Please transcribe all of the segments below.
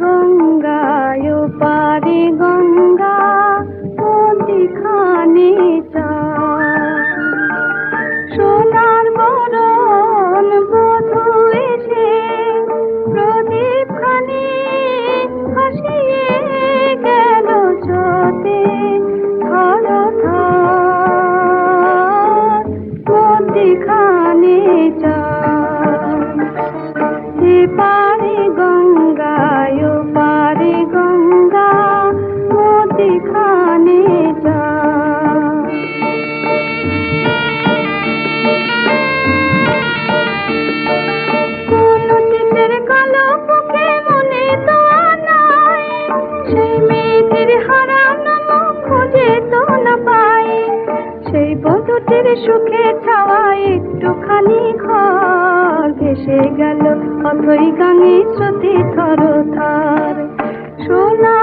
গঙ্গা সুখে ছাওয়া একটুখানি ঘর ভেসে গেল অথই গাঙে শ্রুতি থর থার। সোনার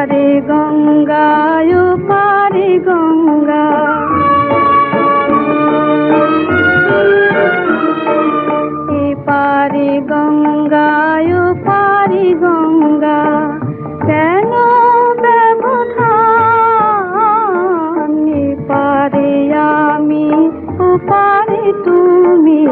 এপারে গঙ্গায় পারে গঙ্গা। এপারে গঙ্গায় পারে গঙ্গা, কেন ব্যবধান? এপারে আমি, ও পারে তুমি।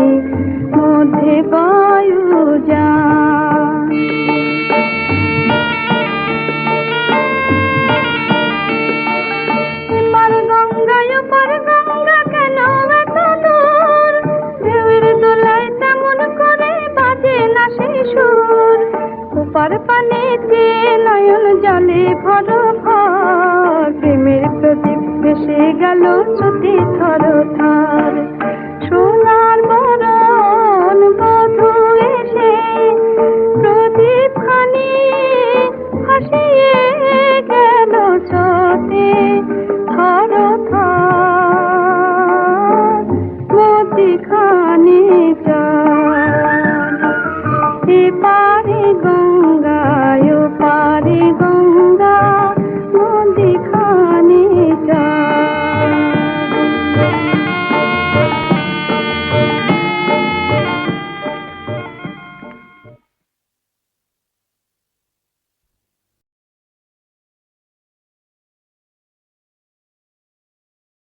ভর ভর প্রদীপ ভেসে গেল